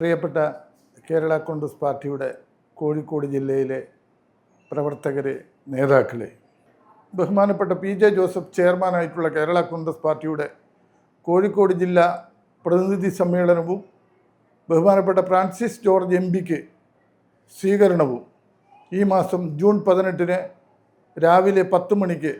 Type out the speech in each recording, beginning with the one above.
പ്രിയപ്പെട്ട കേരള കോൺഗ്രസ് പാർട്ടിയുടെ കോഴിക്കോട് ജില്ലയിലെ പ്രവർത്തകരെ നേതാക്കളെ ബഹുമാനപ്പെട്ട പി ജെ ജോസഫ് ചെയർമാനായിട്ടുള്ള കേരള കോൺഗ്രസ് പാർട്ടിയുടെ കോഴിക്കോട് ജില്ലാ പ്രതിനിധി സമ്മേളനവും ബഹുമാനപ്പെട്ട ഫ്രാൻസിസ് ജോർജ് എം പിക്ക് സ്വീകരണവും ഈ മാസം ജൂൺ പതിനെട്ടിന് രാവിലെ പത്ത് മണിക്ക്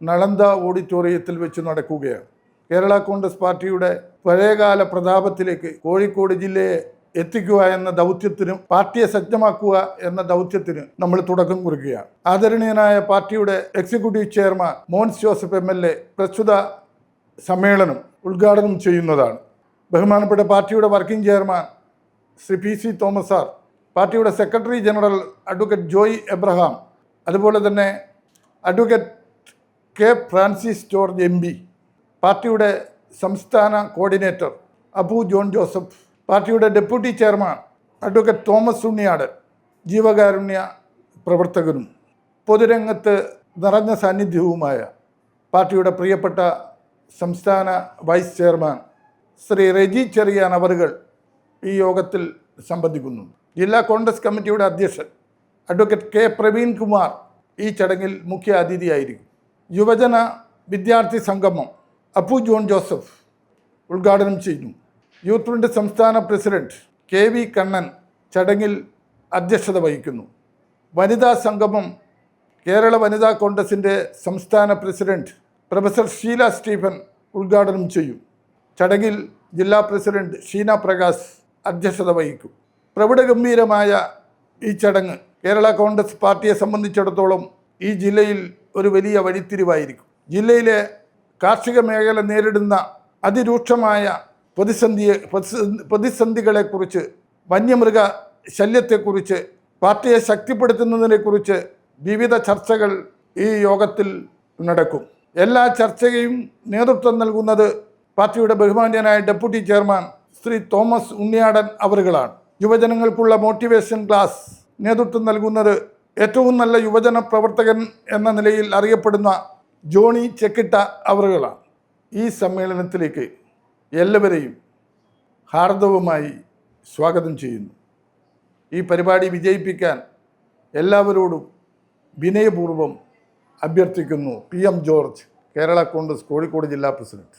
നളന്ദ ഓഡിറ്റോറിയത്തിൽ വെച്ച് നടക്കുകയാണ്. കേരള കോൺഗ്രസ് പാർട്ടിയുടെ പഴയകാല പ്രതാപത്തിലേക്ക് കോഴിക്കോട് ജില്ലയെ എത്തിക്കുക എന്ന ദൗത്യത്തിനും പാർട്ടിയെ സജ്ജമാക്കുക എന്ന ദൗത്യത്തിന് നമ്മൾ തുടക്കം കുറിക്കുകയാണ്. ആദരണീയനായ പാർട്ടിയുടെ executive chairman Mons Joseph M L A പ്രസ്തുത സമ്മേളനം ഉദ്ഘാടനം ചെയ്യുന്നതാണ്. ബഹുമാനപ്പെട്ട പാർട്ടിയുടെ working chairman Shri P C Thomas sir പാർട്ടിയുടെ secretary general advocate Joy Abraham അതുപോലെ തന്നെ advocate K Francis George M പാർട്ടിയുടെ സംസ്ഥാന കോർഡിനേറ്റർ അബു ജോൺ ജോസഫ് പാർട്ടിയുടെ deputy chairman advocate Thomas Unniyad ജീവകാരുണ്യ പ്രവർത്തകനും പൊതുരംഗത്ത് നിറഞ്ഞ സാന്നിധ്യവുമായ പാർട്ടിയുടെ പ്രിയപ്പെട്ട സംസ്ഥാന വൈസ് ചെയർമാൻ ശ്രീ റെജി ചെറിയാൻ അവറുകൾ ഈ യോഗത്തിൽ സംബന്ധിക്കുന്നു. ജില്ലാ കോൺഗ്രസ് കമ്മിറ്റിയുടെ അധ്യക്ഷൻ അഡ്വക്കേറ്റ് കെ പ്രവീൺ കുമാർ ഈ ചടങ്ങിൽ മുഖ്യ അതിഥിയായിരിക്കും. യുവജന വിദ്യാർത്ഥി സംഗമം അപ്പു ജോൺ ജോസഫ് ഉദ്ഘാടനം ചെയ്യുന്നു യൂത്ത് ഫ്രണ്ട് സംസ്ഥാന പ്രസിഡന്റ് കെ വി കണ്ണൻ ചടങ്ങിൽ അധ്യക്ഷത വഹിക്കുന്നു. വനിതാ സംഗമം കേരള വനിതാ കോൺഗ്രസിന്റെ സംസ്ഥാന പ്രസിഡന്റ് പ്രൊഫസർ ഷീല സ്റ്റീഫൻ ഉദ്ഘാടനം ചെയ്യും. ചടങ്ങിൽ ജില്ലാ പ്രസിഡന്റ് ഷീന പ്രകാശ് അധ്യക്ഷത വഹിക്കും. പ്രൗഢഗംഭീരമായ ഈ ചടങ്ങ് കേരള കോൺഗ്രസ് പാർട്ടിയെ സംബന്ധിച്ചിടത്തോളം ഈ ജില്ലയിൽ ഒരു വലിയ വഴിത്തിരിവായിരിക്കും. ജില്ലയിലെ കാർഷിക മേഖല നേരിടുന്ന അതിരൂക്ഷമായ പ്രതിസന്ധിയെ പ്രതിസന്ധി- പ്രതിസന്ധികളെക്കുറിച്ച് വന്യമൃഗ ശല്യത്തെക്കുറിച്ച് പാർട്ടിയെ ശക്തിപ്പെടുത്തുന്നതിനെക്കുറിച്ച് വിവിധ ചർച്ചകൾ ഈ യോഗത്തിൽ നടക്കും. എല്ലാ ചർച്ചയും നേതൃത്വം നൽകുന്നത് പാർട്ടിയുടെ ബഹുമാന്യനായ ഡെപ്യൂട്ടി ചെയർമാൻ ശ്രീ തോമസ് ഉണ്ണിയാടൻ അവറുകളാണ് യുവജനങ്ങൾക്കുള്ള മോട്ടിവേഷൻ ക്ലാസ് നേതൃത്വം നൽകുന്നത് ഏറ്റവും നല്ല യുവജന പ്രവർത്തകൻ എന്ന നിലയിൽ അറിയപ്പെടുന്ന ജോണി ചെക്കിട്ട അവറുകളാണ്. ഈ സമ്മേളനത്തിലേക്ക് എല്ലാവരെയും ഹാർദവുമായി സ്വാഗതം ചെയ്യുന്നു. ഈ പരിപാടി വിജയിപ്പിക്കാൻ എല്ലാവരോടും വിനയപൂർവം അഭ്യർത്ഥിക്കുന്നു പി എം ജോർജ് കേരള കോൺഗ്രസ് കോഴിക്കോട് ജില്ലാ പ്രസിഡന്റ്.